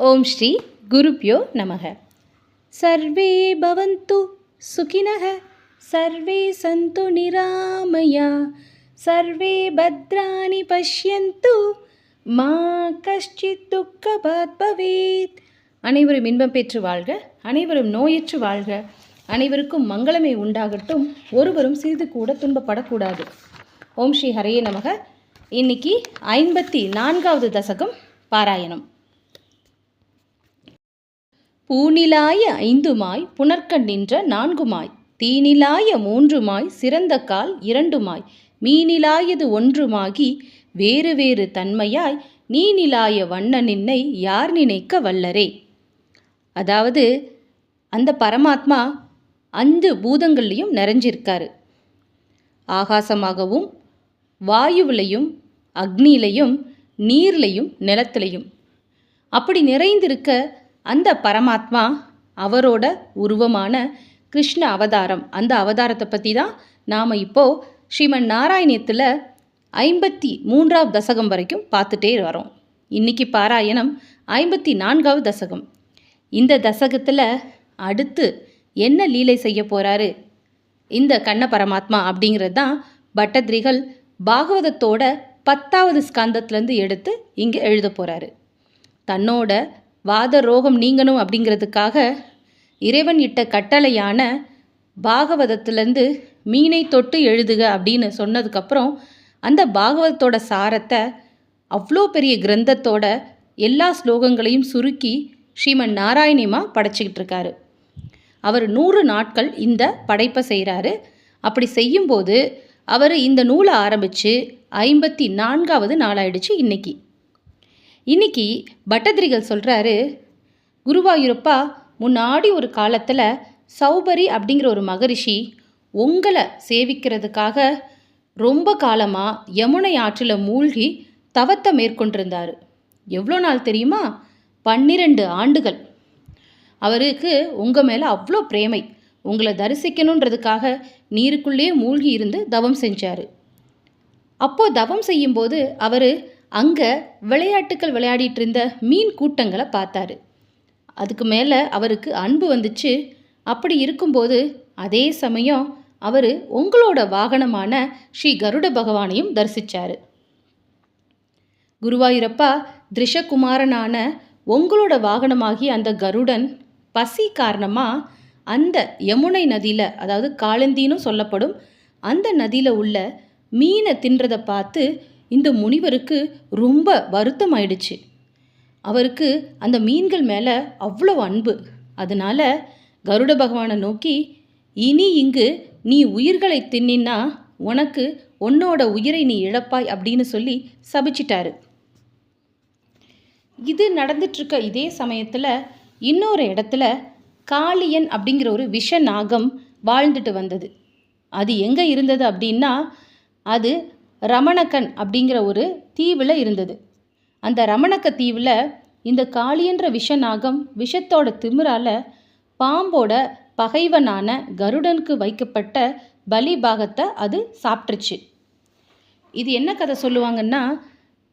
ஓம் ஸ்ரீ குருப்யோ நமக. சர்வே பவந்து சுகினக சர்வே சந்து நிராமயா சர்வே பத்ராணி பஷ்யந்து மா கஷ்டித் துக்கபாத் பவேத். அனைவரும் இன்பம் பெற்று வாழ்க அனைவரும் நோயற்று வாழ்க. அனைவருக்கும் மங்களமே உண்டாகட்டும் ஒருவரும் சிறிது கூட துன்பப்படக்கூடாது. ஓம் ஸ்ரீ ஹரையே நமக. இன்னைக்கு ஐம்பத்தி நான்காவது தசகம் பாராயணம். பூநிலாய ஐந்துமாய் புனர்க்கண் நின்ற நான்குமாய் தீநிலாய மூன்றுமாய் சிறந்த கால் இரண்டுமாய் மீனிலாயது ஒன்றுமாகி வேறு வேறு தன்மையாய் நீநிலாய வண்ண நின்னை யார் நினைக்க வல்லரே? அதாவது அந்த பரமாத்மா அஞ்சு பூதங்கள்லையும் நிறைஞ்சிருக்காரு. ஆகாசமாகவும் வாயுவிலையும் அக்னியிலையும் நீர்லையும் நிலத்திலையும். அப்படி நிறைந்திருக்க அந்த பரமாத்மா அவரோட உருவமான கிருஷ்ண அவதாரம். அந்த அவதாரத்தை பற்றி தான் நாம் இப்போது ஸ்ரீமன் நாராயணியத்தில் ஐம்பத்தி மூன்றாவது தசகம் வரைக்கும் பார்த்துட்டே வரோம். இன்றைக்கி பாராயணம் ஐம்பத்தி நான்காவது தசகம். இந்த தசகத்தில் அடுத்து என்ன லீலை செய்ய போகிறாரு இந்த கண்ண பரமாத்மா அப்படிங்கிறது தான் பட்டத்ரிகள் பாகவதத்தோட பத்தாவது ஸ்கந்தத்துலேருந்து எடுத்து இங்கே எழுத போகிறாரு தன்னோட வாத ரோகம் நீங்கணும் அப்படிங்கிறதுக்காக இறைவன் இட்ட கட்டளையான பாகவதத்துலேருந்து மீனை தொட்டு எழுதுக அப்படின்னு சொன்னதுக்கப்புறம் அந்த பாகவதத்தோட சாரத்தை அவ்வளோ பெரிய கிரந்தத்தோட எல்லா ஸ்லோகங்களையும் சுருக்கி ஸ்ரீமன் நாராயணிமா படைச்சிக்கிட்டு இருக்காரு. அவர் நூறு நாட்கள் இந்த படைப்பை செய்கிறாரு அப்படி செய்யும்போது அவர் இந்த நூலை ஆரம்பித்து ஐம்பத்தி நான்காவது நாளாயிடுச்சு இன்றைக்கி இன்னைக்கு பட்டதிரிகள் சொல்கிறாரு குருவாயூரப்பா முன்னாடி ஒரு காலத்தில் சௌபரி அப்படிங்கிற ஒரு மகரிஷி உங்களை சேவிக்கிறதுக்காக ரொம்ப காலமாக யமுனை ஆற்றில் மூழ்கி தவத்தை மேற்கொண்டிருந்தார். எவ்வளோ நாள் தெரியுமா? பன்னிரண்டு ஆண்டுகள். அவருக்கு உங்கள் மேலே அவ்வளோ பிரேமை. உங்களை தரிசிக்கணுன்றதுக்காக நீருக்குள்ளேயே மூழ்கி இருந்து தவம் செஞ்சார். அப்போது தவம் செய்யும்போது அவர் அங்கே விளையாட்டுக்கள் விளையாடிட்டு இருந்த மீன் கூட்டங்களை பார்த்தாரு. அதுக்கு மேலே அவருக்கு அன்பு வந்துச்சு. அப்படி இருக்கும்போது அதே சமயம் அவர் உங்களோட வாகனமான ஸ்ரீ கருட பகவானையும் தரிசிச்சார். குருவாயூரப்பா திருஷகுமாரனான உங்களோட வாகனமாகி அந்த கருடன் பசி காரணமாக அந்த யமுனை நதியில் அதாவது காலந்தின்னு சொல்லப்படும் அந்த நதியில் உள்ள மீனை தின்றதை பார்த்து இந்த முனிவருக்கு ரொம்ப வருத்தம் ஆயிடுச்சு அவருக்கு அந்த மீன்கள் மேலே அவ்வளோ அன்பு. அதனால கருட பகவானை நோக்கி இனி இங்கு நீ உயிர்களை தின்னின்னா உனக்கு உன்னோட உயிரை நீ இழப்பாய் அப்படின்னு சொல்லி சபிச்சிட்டாரு. இது நடந்துட்டுருக்க இதே சமயத்தில் இன்னொரு இடத்துல காளியன் அப்படிங்கிற ஒரு விஷ நாகம் வாழ்ந்துட்டு வந்தது. அது எங்கே இருந்தது அப்படின்னா அது ரமணக்கன் அப்படிங்கிற ஒரு தீவில் இருந்தது. அந்த ரமணக்க தீவில் இந்த காளியன்ற விஷநாகம் விஷத்தோட திமிரால பாம்போட பகைவனான கருடனுக்கு வைக்கப்பட்ட பலி பாகத்தை அது சாப்பிட்ருச்சு இது என்ன கதை சொல்லுவாங்கன்னா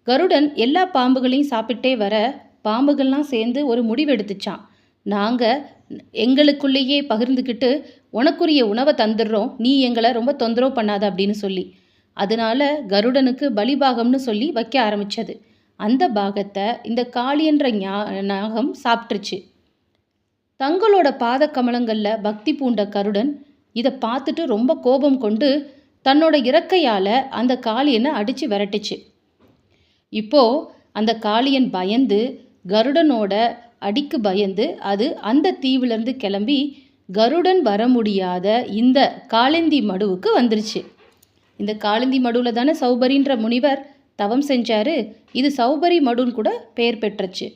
கருடன் எல்லா பாம்புகளையும் சாப்பிட்டே வர பாம்புகள்லாம் சேர்ந்து ஒரு முடிவெடுத்துச்சான் நாங்கள் எங்களுக்குள்ளேயே பகிர்ந்துக்கிட்டு உனக்குரிய உணவை தந்துடுறோம். நீ எங்களை ரொம்ப தொந்தரவு பண்ணாத அப்படின்னு சொல்லி. அதனால கருடனுக்கு பலிபாகம்னு சொல்லி வைக்க ஆரம்பிச்சது. அந்த பாகத்தை இந்த காளியன்ற ஞா நாகம் சாப்பிட்ருச்சு தங்களோட பாத கமலங்களில் பக்தி பூண்ட கருடன் இதை பார்த்துட்டு ரொம்ப கோபம் கொண்டு தன்னோட இறக்கையால் அந்த காளியனை அடித்து விரட்டுச்சு. இப்போ அந்த காளியன் பயந்து கருடனோட அடிக்கு பயந்து அது அந்த தீவுலேருந்து கிளம்பி கருடன் வர முடியாத இந்த காளிந்தி மடுவுக்கு வந்துருச்சு. இந்த காளிந்தி மடுவில் தானே சௌபரின்ற முனிவர் தவம் செஞ்சாரு. இது சௌபரி மடுன்னு கூட பெயர் பெற்றுச்சு.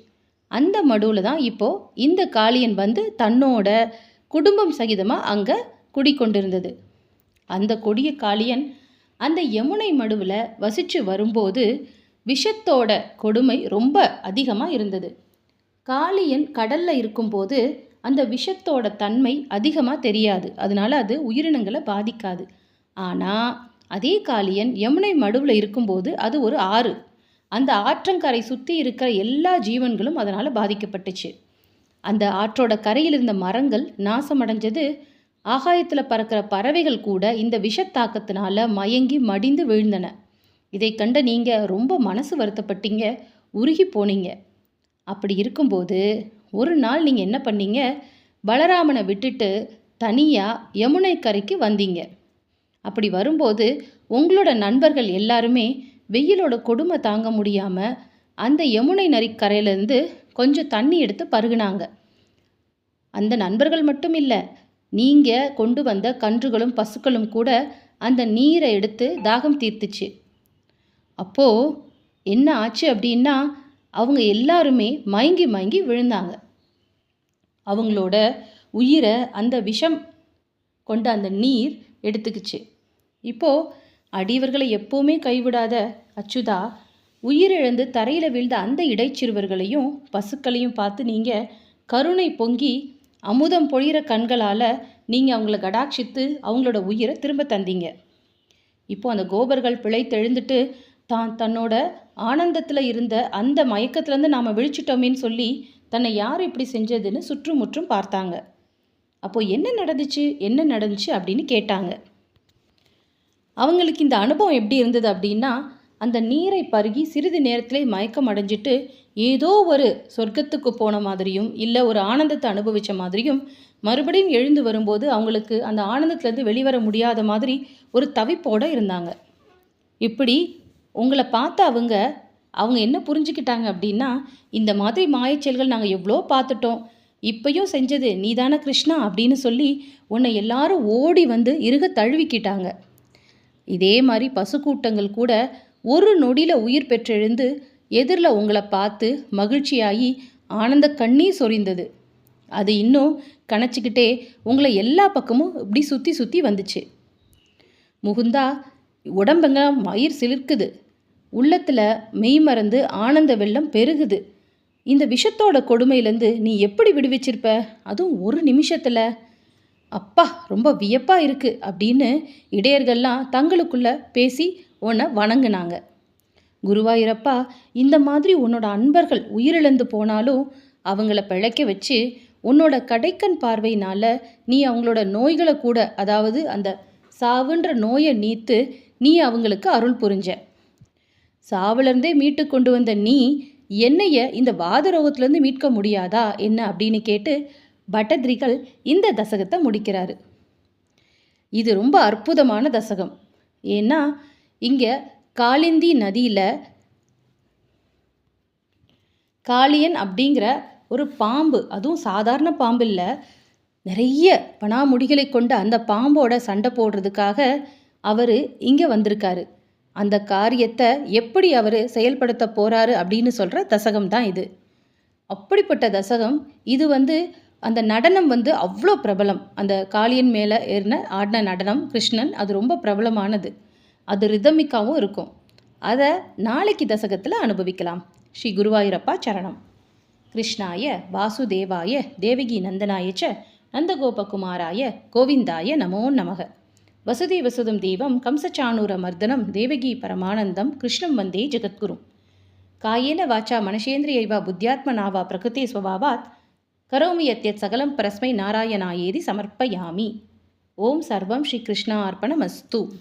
அந்த மடுவில் தான் இப்போது இந்த காளியன் வந்து தன்னோட குடும்பம் சகிதமாக அங்கே குடிக்கொண்டிருந்தது. அந்த கொடிய காளியன் அந்த யமுனை மடுவில் வசித்து வரும்போது விஷத்தோட கொடுமை ரொம்ப அதிகமாக இருந்தது. காளியன் கடலில் இருக்கும்போது அந்த விஷத்தோட தன்மை அதிகமாக தெரியாது. அதனால் அது உயிரினங்களை பாதிக்காது. ஆனால் அதே காளியன் யமுனை மடுவில் இருக்கும்போது அது ஒரு ஆறு. அந்த ஆற்றங்கரை சுற்றி இருக்கிற எல்லா ஜீவன்களும் அதனால் பாதிக்கப்பட்டுச்சு. அந்த ஆற்றோட கரையில் இருந்த மரங்கள் நாசமடைஞ்சது. ஆகாயத்தில் பறக்கிற பறவைகள் கூட இந்த விஷத்தாக்கத்தினால மயங்கி மடிந்து விழுந்தன. இதை கண்ட நீங்கள் ரொம்ப மனசு வருத்தப்பட்டீங்க உருகி போனீங்க. அப்படி இருக்கும்போது ஒரு நாள் நீங்கள் என்ன பண்ணீங்க? பலராமனை விட்டுட்டு தனியாக யமுனை கரைக்கு வந்தீங்க. அப்படி வரும்போது உங்களோட நண்பர்கள் எல்லாருமே வெயிலோட கொடுமை தாங்க முடியாமல் அந்த யமுனை நரிக்கரையிலேருந்து கொஞ்சம் தண்ணி எடுத்து பருகுனாங்க. அந்த நண்பர்கள் மட்டும் இல்லை நீங்கள் கொண்டு வந்த கன்றுகளும் பசுக்களும் கூட அந்த நீரை எடுத்து தாகம் தீர்த்துச்சு. அப்போது என்ன ஆச்சு அப்படின்னா அவங்க எல்லாருமே மயங்கி மயங்கி விழுந்தாங்க. அவங்களோட உயிரை அந்த விஷம் கொண்ட அந்த நீர் எடுத்துக்கிச்சு. இப்போது அடியவர்களை எப்போவுமே கைவிடாத அச்சுதா உயிரிழந்து தரையில் வீழ்ந்த அந்த இடைச்சிறுவர்களையும் பசுக்களையும் பார்த்து நீங்கள் கருணை பொங்கி அமுதம் பொழிகிற கண்களால் நீங்கள் அவங்கள கடாட்சித்து அவங்களோட உயிரை திரும்ப தந்தீங்க. இப்போ அந்த கோபர்கள் பிழைத்தெழுந்துட்டு தான் தன்னோட ஆனந்தத்தில் இருந்த அந்த மயக்கத்துலேருந்து நாம் விழிச்சிட்டோமேன்னு சொல்லி தன்னை யார் இப்படி செஞ்சதுன்னு சுற்றுமுற்றும் பார்த்தாங்க. அப்போ என்ன நடந்துச்சு? என்ன நடந்துச்சு அப்படின்னு கேட்டாங்க. அவங்களுக்கு இந்த அனுபவம் எப்படி இருந்தது அப்படின்னா அந்த நீரை பருகி சிறிது நேரத்திலே மயக்கம் அடைஞ்சிட்டு ஏதோ ஒரு சொர்க்கத்துக்கு போன மாதிரியும் இல்லை ஒரு ஆனந்தத்தை அனுபவித்த மாதிரியும் மறுபடியும் எழுந்து வரும்போது அவங்களுக்கு அந்த ஆனந்தத்துலேருந்து வெளிவர முடியாத மாதிரி ஒரு தவிப்போடு இருந்தாங்க. இப்படி உங்களை பார்த்து அவங்க அவங்க என்ன புரிஞ்சுக்கிட்டாங்க அப்படின்னா இந்த மாதிரி மாயச்செயல்கள் நாங்கள் எவ்வளோ பார்த்துட்டோம். இப்பயும் செஞ்சது நீதான கிருஷ்ணா? அப்படின்னு சொல்லி உன்னை எல்லாரும் ஓடி வந்து இறுக தழுவிக்கிட்டாங்க. இதே மாதிரி பசுக்கூட்டங்கள் கூட ஒரு நொடியில் உயிர் பெற்றெழுந்து எதிரில் உங்களை பார்த்து மகிழ்ச்சியாகி ஆனந்த கண்ணீர் சொரிந்தது. அது இன்னும் கணச்சிக்கிட்டே உங்களை எல்லா பக்கமும் இப்படி சுற்றி சுற்றி வந்துச்சு. முகுந்தா உடம்பெங்க மயிர் சிலிர்க்குது. உள்ளத்தில் மெய் மறந்து ஆனந்த வெள்ளம் பெருகுது. இந்த விஷத்தோட கொடுமையிலேருந்து நீ எப்படி விடுவிச்சிருப்ப? அதுவும் ஒரு நிமிஷத்தில். அப்பா ரொம்ப வியப்பாக இருக்குது அப்படின்னு இடையர்கள்லாம் தங்களுக்குள்ள பேசி உன்னை வணங்கினாங்க. குருவாயூரப்பா இந்த மாதிரி உன்னோட அன்பர்கள் உயிரிழந்து போனாலும் அவங்கள பிழைக்க வச்சு உன்னோட கடைக்கண் பார்வையினால் நீ அவங்களோட நோய்களை கூட அதாவது அந்த சாவுன்ற நோயை நீத்து நீ அவங்களுக்கு அருள் புரிஞ்ச. சாவிலிருந்தே மீட்டு கொண்டு வந்த நீ என்னைய இந்த வாதரோகத்திலேருந்து மீட்க முடியாதா? என்ன? அப்படின்னு கேட்டு பட்டத்ரிகள் இந்த தசகத்தை முடிக்கிறாரு. இது ரொம்ப அற்புதமான தசகம். ஏன்னா இங்கே காளிந்தி நதியில் காளியன் அப்படிங்கிற ஒரு பாம்பு அதுவும் சாதாரண பாம்பு இல்லை நிறைய பணாமுடிகளை கொண்ட அந்த பாம்போட சண்டை போடுறதுக்காக அவர் இங்கே வந்திருக்காரு. அந்த காரியத்தை எப்படி அவர் செயல்படுத்த போகிறாரு அப்படின்னு சொல்கிற தசகம் தான் இது. அப்படிப்பட்ட தசகம் இது வந்து அந்த நடனம் வந்து அவ்வளோ பிரபலம். அந்த காளியன் மேலே ஏறின ஆடின நடனம் கிருஷ்ணன் அது ரொம்ப பிரபலமானது. அது ரிதமிக்காவும் இருக்கும். அதை நாளைக்கு தசகத்தில் அனுபவிக்கலாம். ஸ்ரீ குருவாயூரப்பா சரணம். கிருஷ்ணாய வாசுதேவாய தேவகி நந்தனாய ச நந்தகோபகுமாராய கோவிந்தாய நமோ நமக. வசுதேவசுதம் தேவம் கம்சச்சாணூரமர்தனம் தேவகி பரமானந்தம் கிருஷ்ணம் வந்தே ஜெகத்குரு. காயேன வாச்சா மனசேந்திரியைவா புத்தியாத்மனாவா பிரகிருதி ஸ்வபாவாத். கரோமி யத்யத் சகலம் பரஸ்மை நாராயணாயேதி சமர்ப்பயாமி. ஓம் சர்வம் ஸ்ரீ கிருஷ்ணா அர்ப்பணமஸ்து